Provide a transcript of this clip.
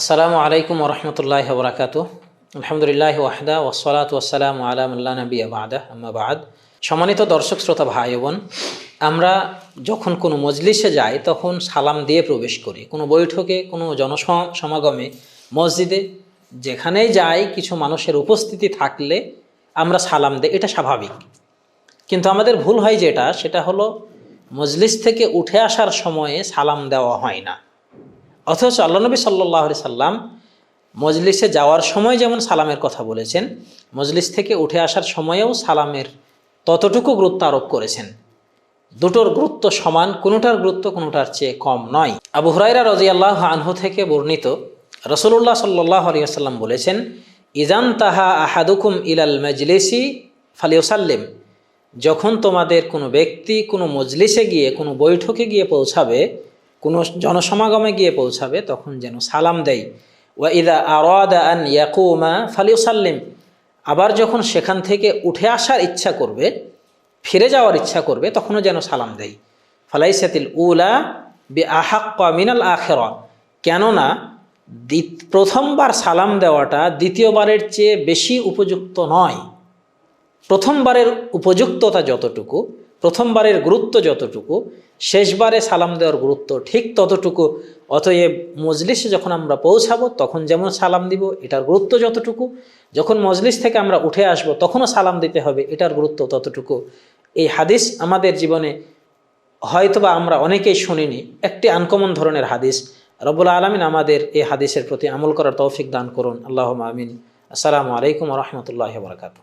আসসালামু আলাইকুম ওরহমতুল্লাহ বরাকাত আলহামদুলিল্লাহ ওয়াহদা ওসলাত ওসালাম আলামুল্লাহ নবী আবাদা আম্মাবাদ সম্মানিত দর্শক, শ্রোতা ভাই বোন, আমরা যখন কোনো মজলিসে যাই, তখন সালাম দিয়ে প্রবেশ করি। কোনো বৈঠকে, কোনো জনসমাগমে, মসজিদে, যেখানেই যাই, কিছু মানুষের উপস্থিতি থাকলে আমরা সালাম দিই। এটা স্বাভাবিক। কিন্তু আমাদের ভুল হয় যেটা, সেটা হলো মজলিস থেকে উঠে আসার সময়ে সালাম দেওয়া হয় না। অথচ আল্লাহ নবী সাল্লাহ সাল্লাম মজলিসে যাওয়ার সময় যেমন সালামের কথা বলেছেন, মজলিস থেকে উঠে আসার সময়েও সালামের ততটুকু গুরুত্ব আরোপ করেছেন। দুটোর গুরুত্ব সমান, কোনোটার গুরুত্ব কোনোটার চেয়ে কম নয়। আবু হুরাইরা আল্লাহ আনহু থেকে বর্ণিত রসুল্লাহ সাল্লাহ আলিয়াল্লাম বলেছেন ইজান তাহা আহাদুকুম ইলাল মজলিসি ফালিউসাল্লিম। যখন তোমাদের কোনো ব্যক্তি কোনো মজলিসে গিয়ে, কোনো বৈঠকে গিয়ে পৌঁছাবে কোনো জনসমাগমে গিয়ে পৌঁছাবে, তখন যেন সালাম দেয়। ওয়া ইদা আরাদা আন ইয়াকুমা ফালিউসাল্লিম। আবার যখন সেখান থেকে উঠে আসার ইচ্ছা করবে, ফিরে যাওয়ার ইচ্ছা করবে, তখনও যেন সালাম দেয়। ফালাইসাতিল উলা বি আহাক্কা মিনাল আখেরা কেননা প্রথমবার সালাম দেওয়াটা দ্বিতীয়বারের চেয়ে বেশি উপযুক্ত নয়। প্রথমবারের উপযুক্ততা যতটুকু প্রথমবারের গুরুত্ব যতটুকু, শেষবারে সালাম দেওয়ার গুরুত্ব ঠিক ততটুকু, অতএব মজলিসে যখন আমরা পৌঁছাবো, তখন যেমন সালাম দিব, এটার গুরুত্ব যতটুকু। যখন মজলিস থেকে আমরা উঠে আসব, তখনও সালাম দিতে হবে, এটার গুরুত্ব ততটুকু। এই হাদিস আমাদের জীবনে হয়তোবা আমরা অনেকেই শুনিনি, একটি আনকমন ধরনের হাদিস। রব্বুল আলমিন আমাদের এই হাদিসের প্রতি আমল করার তৌফিক দান করুন। আল্লাহ আমিন। আসসালামু আলাইকুম রহমতুল্লাহ বরকাত